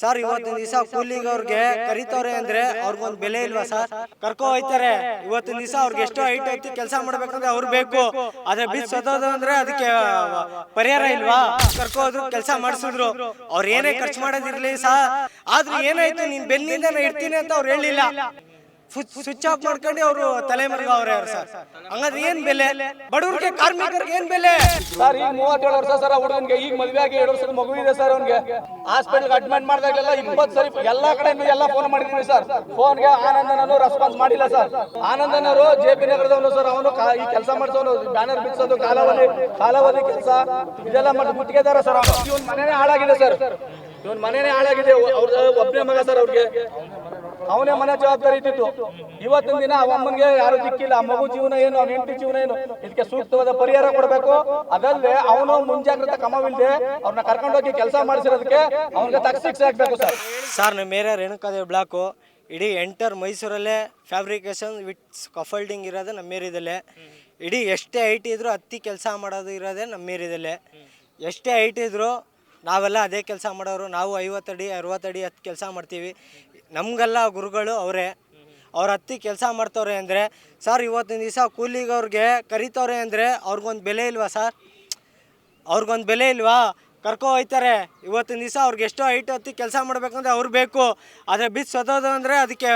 Sir, ಇವತ್ತಿನ ದಿವಸ ಕೂಲಿಗೆ ಅವ್ರಿಗೆ ಕರಿತವ್ರೆ ಅಂದ್ರೆ ಅವ್ರಿಗೊಂದು ಬೆಲೆ ಇಲ್ವಾ ಸರ್? ಕರ್ಕೊ ಹೋಯ್ತಾರೆ. ಇವತ್ತಿನ ದಿವಸ ಅವ್ರಿಗೆ ಎಷ್ಟೋ ಹೈಟ್ ಐತಿ ಕೆಲಸ ಮಾಡ್ಬೇಕಂದ್ರೆ ಅವ್ರು ಬೇಕು. ಆದ್ರೆ ಸೋದೋದು ಅಂದ್ರೆ ಅದಕ್ಕೆ ಪರಿಹಾರ ಇಲ್ವಾ? ಕರ್ಕೊ ಹೋದ್ರು ಕೆಲಸ ಮಾಡಿಸಿದ್ರು. ಅವ್ರು ಏನೇ ಖರ್ಚು ಮಾಡೋದಿರ್ಲಿ ಸರ್. ಆದ್ರೂ ಏನಾಯ್ತು, ನೀನ್ ಬೆನ್ನಿಂದ ಇಡ್ತೀನಿ ಅಂತ ಅವ್ರು ಹೇಳಿಲ್ಲ. ಸ್ವಿಚ್ ಆಫ್ ಮಾಡ್ಕೊಂಡು ಅವರು ತಲೆ ಅವ್ರೆ ಅವ್ರು ಸರ್. ಹಂಗಾದ್ರೆ ಏನ್ ಬೆಲೆ? ಬಡವ್ರಿಗೆ, ಕಾರ್ಮಿಕರಿಗೆ ಏನ್ ಬೆಲೆ? ಸರ್, ಈಗ ಮೂವತ್ತೇಳು ವರ್ಷ ಸರ್ ಹುಡುಗನ್ಗೆ ಈಗ ಮದುವೆ ಆಗಿ ಎರಡು ವರ್ಷದ ಮಗು ಇದೆ ಸರ್ ಅವ್ನಿಗೆ. ಹಾಸ್ಪಿಟಲ್ ಅಡ್ಮಿಟ್ ಮಾಡಿದಾಗಲೆಲ್ಲ ಇಪ್ಪತ್ತು ಸರಿ ಎಲ್ಲಾ ಕಡೆ ಎಲ್ಲ ಫೋನ್ ಮಾಡಿದ್ವಿ ಸರ್. ಫೋನ್ಗೆ ಆನಂದನವರು ರೆಸ್ಪಾನ್ಸ್ ಮಾಡಿಲ್ಲ ಸರ್. ಆನಂದನವರು ಜೆ ಪಿ ನಗರದವನು ಸರ್, ಅವನು ಈ ಕೆಲಸ ಮಾಡಿಸೋನು ಬ್ಯಾನರ್ ಬಿಡಿಸೋದು, ಕಾಲಾವಧಿ ಕಾಲಾವಧಿ ಕೆಲಸ, ಇದೆಲ್ಲ ಮಾಡಿ ಗುತ್ತಿಗೆದಾರ ಸರ್ ಅವನು. ಮನೆನೇ ಹಾಳಾಗಿದೆ ಸರ್. ಇವನ್ ಮನೇನೆ ಹಾಳಾಗಿದೆ. ಒಬ್ಬನೇ ಮಗ ಸರ್ ಅವ್ರಿಗೆ. ಅವನೇ ಮನೆ ಜವಾಬ್ದಾರಿ ಇದ್ದಿತ್ತು ಇವತ್ತಿನ ದಿನ ಅಮ್ಮನಿಗೆ ಯಾರು ದಿಕ್ಕಿಲ್ಲ. ಆ ಮಗು ಜೀವನ ಏನು ಅವ್ನ ಹೆಂಡತಿ ಜೀವನ ಏನು? ಇದಕ್ಕೆ ಸೂಕ್ತವಾದ ಪರಿಹಾರ ಕೊಡಬೇಕು. ಅದಲ್ಲದೆ ಅವನು ಮುಂಜಾಗ್ರತಾ ಕ್ರಮವಿಲ್ಲದೆ ಅವ್ರನ್ನ ಕರ್ಕೊಂಡೋಗಿ ಕೆಲಸ ಮಾಡಿಸಿರೋದಕ್ಕೆ ಅವ್ನಿಗೆ ತಕ್ಕ ಶಿಕ್ಷೆ ಆಗ್ಬೇಕು ಸರ್. ಸರ್ ನಿಮ್ಮ ಏರಿಯಾ ರೇಣುಕಾದೇವ್ ಬ್ಲಾಕು. ಇಡೀ ಎಂಟರ್ ಮೈಸೂರಲ್ಲೇ ಫ್ಯಾಬ್ರಿಕೇಶನ್ ವಿತ್ ಕಫಲ್ಡಿಂಗ್ ಇರೋದು ನಮ್ಮ ಏರಿಯಾದಲ್ಲೇ. ಇಡೀ ಎಷ್ಟೇ ಹೈಟ್ ಇದ್ರೂ ಹತ್ತಿ ಕೆಲಸ ಮಾಡೋದು ಇರೋದೇ ನಮ್ಮ ಏರಿಯಾದಲ್ಲೇ. ಎಷ್ಟೇ ಹೈಟ್ ಇದ್ರೂ ನಾವೆಲ್ಲ ಅದೇ ಕೆಲಸ ಮಾಡೋರು. ನಾವು ಐವತ್ತಡಿ ಅರವತ್ತಡಿ ಹತ್ತು ಕೆಲಸ ಮಾಡ್ತೀವಿ. ನಮಗೆಲ್ಲ ಗುರುಗಳು ಅವರೇ. ಅವ್ರು ಹತ್ತಿ ಕೆಲಸ ಮಾಡ್ತವ್ರೆ ಅಂದರೆ, ಸರ್, ಇವತ್ತಿನ ದಿವಸ ಕೂಲಿಗವ್ರಿಗೆ ಕರಿತವ್ರೆ ಅಂದರೆ ಅವ್ರಿಗೊಂದು ಬೆಲೆ ಇಲ್ವಾ ಸರ್? ಅವ್ರಿಗೊಂದು ಬೆಲೆ ಇಲ್ವಾ? ಕರ್ಕೊ ಹೋಯ್ತಾರೆ. ಇವತ್ತಿನ ದಿವಸ ಅವ್ರಿಗೆ ಎಷ್ಟೋ ಹೈಟ್ ಹತ್ತಿ ಕೆಲಸ ಮಾಡಬೇಕಂದ್ರೆ ಅವ್ರು ಬೇಕು. ಆದರೆ ಬಿದ್ದು ಸತೋದು ಅಂದರೆ ಅದಕ್ಕೆ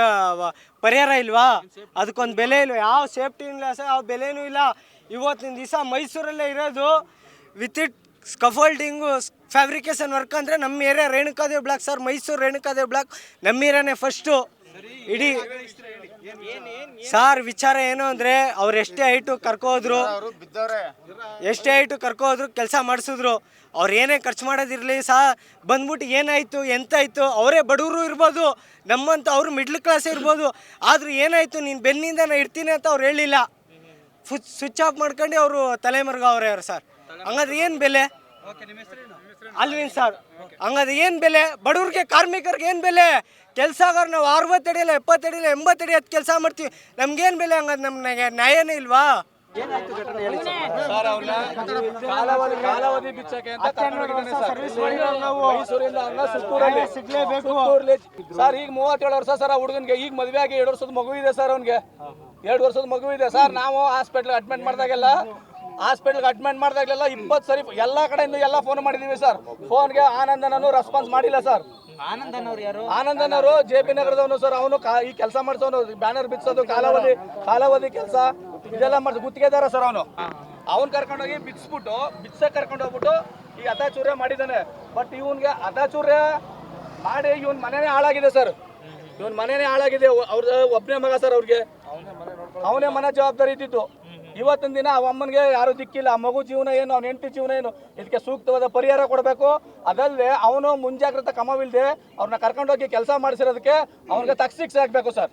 ಪರಿಹಾರ ಇಲ್ವಾ? ಅದಕ್ಕೊಂದು ಬೆಲೆ ಇಲ್ವಾ? ಯಾವ ಸೇಫ್ಟಿ ಇಲ್ಲ ಸರ್, ಯಾವ ಬೆಲೆನೂ ಇಲ್ಲ. ಇವತ್ತಿನ ದಿವಸ ಮೈಸೂರಲ್ಲೇ ಇರೋದು. With it scaffolding fabrication work ಅಂದರೆ ನಮ್ಮ area Renukadev block sir, Mysuru Renukadev block, ನಮ್ಮ ಏರಿಯಾನೇ ಫಸ್ಟು. ಇಡೀ ಸಾರ್, ವಿಚಾರ ಏನು ಅಂದರೆ ಅವ್ರು ಎಷ್ಟೇ ಹೈಟು ಕರ್ಕೋದ್ರು ಎಷ್ಟೇ ಹೈಟು ಕರ್ಕೋದ್ರು ಕೆಲಸ ಮಾಡಿಸಿದ್ರು. ಅವ್ರು ಏನೇ ಖರ್ಚು ಮಾಡೋದಿರಲಿ ಸಹ ಬಂದ್ಬಿಟ್ಟು ಏನಾಯಿತು, ಎಂತಾಯಿತು, ಅವರೇ ಬಡವರು ಇರ್ಬೋದು, ನಮ್ಮಂತ ಅವರು ಮಿಡ್ಲ್ ಕ್ಲಾಸ್ ಇರ್ಬೋದು. ಆದರೂ ಏನಾಯಿತು, ನೀನು ಬೆನ್ನಿಂದ ನಾನು ಇರ್ತೀನಿ ಅಂತ ಅವ್ರು ಹೇಳಿಲ್ಲ. ಫುಚ್ ಸ್ವಿಚ್ ಆಫ್ ಮಾಡ್ಕೊಂಡು ಅವರು ತಲೆಮರ್ಗ ಅವರೇ ಅವ್ರು ಸರ್. ಹಂಗಾದ್ರೆ ಏನು ಬೆಲೆ? Alvin sir. ಹಂಗಾದ್ರೆ ಏನು ಬೆಲೆ? ಬಡವ್ರಿಗೆ ಕಾರ್ಮಿಕರಿಗೆ ಏನು ಬೆಲೆ? ಕೆಲಸಗಾರ ನಾವು ಅರವತ್ತಡಿ ಇಲ್ಲ ಎಪ್ಪತ್ತಡಿ ಇಲ್ಲ ಅಡಿ ಹತ್ತು ಕೆಲಸ ಮಾಡ್ತೀವಿ. ನಮ್ಗೇನು ಬೆಲೆ ಹಂಗಾದ್ರೆ ನಮ್ಗೆ ನ್ಯಾಯನೇ ಇಲ್ವಾ? ಸರ್? ಈಗ ಮೂವತ್ತೇಳು ವರ್ಷ ಸರ್ ಹುಡುಗನ್ಗೆ ಈಗ ಮದುವೆ ಆಗಿ ಎರಡು ವರ್ಷದ ಮಗು ಇದೆ ಸರ್ ಅವ್ನಿಗೆ. ಎರಡು ವರ್ಷದ ಮಗು ಇದೆ ಸರ್. ನಾವು ಹಾಸ್ಪಿಟ್ಲ್ ಅಡ್ಮಿಟ್ ಮಾಡಿದಾಗೆಲ್ಲ ಹಾಸ್ಪಿಟ್ಲ್ಗೆ ಅಡ್ಮಿಟ್ ಮಾಡಿದಾಗಲೆಲ್ಲ ಇಪ್ಪತ್ತು ಸರಿ ಎಲ್ಲ ಕಡೆಯಿಂದ ಎಲ್ಲ ಫೋನ್ ಮಾಡಿದೀವಿ ಸರ್ ಫೋನ್ಗೆ ಆನಂದನೂ ರೆಸ್ಪಾನ್ಸ್ ಮಾಡಿಲ್ಲ ಸರ್ ಆನಂದನವರು ಜೆ ಪಿ ನಗರದವನು ಸರ್ ಅವನು ಈ ಕೆಲಸ ಮಾಡಿಸೋನು ಬ್ಯಾನರ್ ಬಿಡಿಸೋದು ಕಾಲಾವಧಿ ಕಾಲಾವಧಿ ಕೆಲಸ ಇದೆಲ್ಲ ಮಾಡಿಸ್ ಗುತ್ತಿಗೆದಾರ ಸರ್ ಅವನು. ಅವ್ನು ಕರ್ಕೊಂಡೋಗಿ ಬಿಚ್ಚಿಬಿಟ್ಟು ಬಿಚ್ಚ ಕರ್ಕೊಂಡು ಹೋಗ್ಬಿಟ್ಟು ಈ ಅತಾಚೂರ್ಯ ಮಾಡಿದ್ದಾನೆ. ಬಟ್ ಇವನ್ಗೆ ಅತಾಚೂರ್ಯ ಮಾಡಿ ಇವನ್ ಮನೆನೇ ಹಾಳಾಗಿದೆ ಸರ್ ಇವನ್ ಮನೆನೇ ಹಾಳಾಗಿದೆ. ಅವ್ರ ಒಬ್ಬನೇ ಮಗ ಸರ್ ಅವ್ರಿಗೆ. ಅವನೇ ಮನೆ ಜವಾಬ್ದಾರಿ ಇದ್ದಿತ್ತು ಇವತ್ತಿನ ದಿನ ಅವ ಅಮ್ಮನಿಗೆ ಯಾರು ದಿಕ್ಕಿಲ್ಲ. ಆ ಮಗು ಜೀವನ ಏನು, ಅವ್ನ ಹೆಂಡತಿ ಜೀವನ ಏನು? ಇದಕ್ಕೆ ಸೂಕ್ತವಾದ ಪರಿಹಾರ ಕೊಡಬೇಕು. ಅದಲ್ಲದೆ ಅವನು ಮುಂಜಾಗ್ರತಾ ಕ್ರಮವಿಲ್ಲದೆ ಅವ್ರನ್ನ ಕರ್ಕೊಂಡೋಗಿ ಕೆಲಸ ಮಾಡಿಸಿರೋದಕ್ಕೆ ಅವ್ನಿಗೆ ಆಗ್ಬೇಕು ಸರ್.